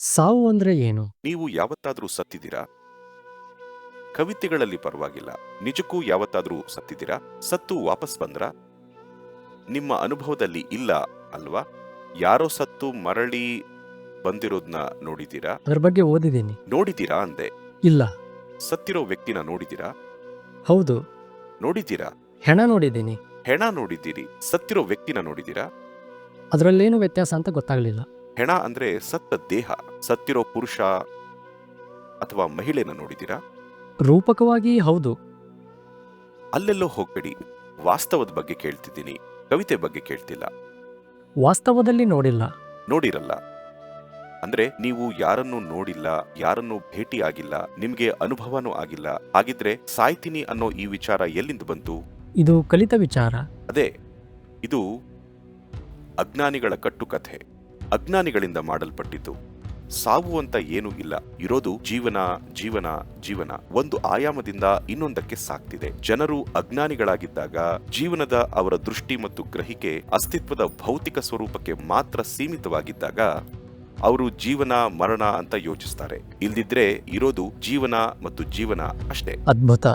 ಸಾವು ಅಂದ್ರೆ ಏನು? ನೀವು ಯಾವತ್ತಾದ್ರೂ ಸತ್ತಿದ್ದೀರಾ? ಕವಿತೆಗಳಲ್ಲಿ ಪರವಾಗಿಲ್ಲ. ನಿಜಕ್ಕೂ ಯಾವತ್ತಾದ್ರೂ ಸತ್ತಿದ್ದೀರಾ? ಸತ್ತು ವಾಪಸ್ ಬಂದ್ರ? ನಿಮ್ಮ ಅನುಭವದಲ್ಲಿ ಇಲ್ಲ ಅಲ್ವಾ? ಯಾರೋ ಸತ್ತು ಮರಳಿ ಬಂದಿರೋದ್ನ ನೋಡಿದ್ದೀರಾ? ಅದ್ರ ಬಗ್ಗೆ ಓದಿದ್ದೀನಿ. ನೋಡಿದ್ದೀರಾ ಅಂದೆ. ಇಲ್ಲ. ಸತ್ತಿರೋ ವ್ಯಕ್ತಿನ ನೋಡಿದ್ದೀರಾ? ಹೌದು. ನೋಡಿದ್ದೀರಾ? ಹೆಣ ನೋಡಿದ್ದೀನಿ. ಹೆಣ ನೋಡಿದ್ದೀರಿ. ಸತ್ತಿರೋ ವ್ಯಕ್ತಿನ ನೋಡಿದ್ದೀರಾ? ಅದರಲ್ಲೇನು ವ್ಯತ್ಯಾಸ ಅಂತ ಗೊತ್ತಾಗ್ಲಿಲ್ಲ. ಹೆಣ ಅಂದ್ರೆ ಸತ್ತ ದೇಹ ಸತ್ತಿರೋ ಪುರುಷ ಅಥವಾ ಮಹಿಳೆನ ನೋಡಿದ್ದೀರಾ? ರೂಪಕವಾಗಿ ಹೌದು. ಅಲ್ಲೆಲ್ಲೋ ಹೋಗ್ಬೇಡಿ. ವಾಸ್ತವದ ಬಗ್ಗೆ ಕೇಳ್ತಿದ್ದೀನಿ. ಕವಿತೆ ಬಗ್ಗೆ ಕೇಳ್ತಿಲ್ಲ. ವಾಸ್ತವದಲ್ಲಿ ನೋಡಿಲ್ಲ. ನೋಡಿರಲ್ಲ. ಅಂದ್ರೆ ನೀವು ಯಾರನ್ನು ನೋಡಿಲ್ಲ ಯಾರನ್ನು ಭೇಟಿ ಆಗಿಲ್ಲ ನಿಮ್ಗೆ ಅನುಭವನೂ ಆಗಿಲ್ಲ. ಹಾಗಿದ್ರೆ ಸಾಯ್ತೀನಿ ಅನ್ನೋ ಈ ವಿಚಾರ ಎಲ್ಲಿಂದ ಬಂತು? ಇದು ಕಲಿತ ವಿಚಾರ. ಅದೇ ಇದು ಅಜ್ಞಾನಿಗಳ ಕಟ್ಟುಕಥೆ. ಅಜ್ಞಾನಿಗಳಿಂದ ಮಾಡಲ್ಪಟ್ಟಿತು ಸಾವು ಅಂತ ಏನೂ ಇಲ್ಲ. ಇರೋದು ಜೀವನ ಜೀವನ ಜೀವನ. ಒಂದು ಆಯಾಮದಿಂದ ಇನ್ನೊಂದಕ್ಕೆ ಸಾಕ್ತಿದೆ. ಜನರು ಅಜ್ಞಾನಿಗಳಾಗಿದ್ದಾಗ ಜೀವನದ ಅವರ ದೃಷ್ಟಿ ಮತ್ತು ಗ್ರಹಿಕೆ ಅಸ್ತಿತ್ವದ ಭೌತಿಕ ಸ್ವರೂಪಕ್ಕೆ ಮಾತ್ರ ಸೀಮಿತವಾಗಿದ್ದಾಗ ಅವರು ಜೀವನ, ಮರಣ ಅಂತ ಯೋಚಿಸ್ತಾರೆ. ಇಲ್ದಿದ್ರೆ ಇರೋದು ಜೀವನ ಮತ್ತು ಜೀವನ ಅಷ್ಟೇ. ಅದ್ಭುತ.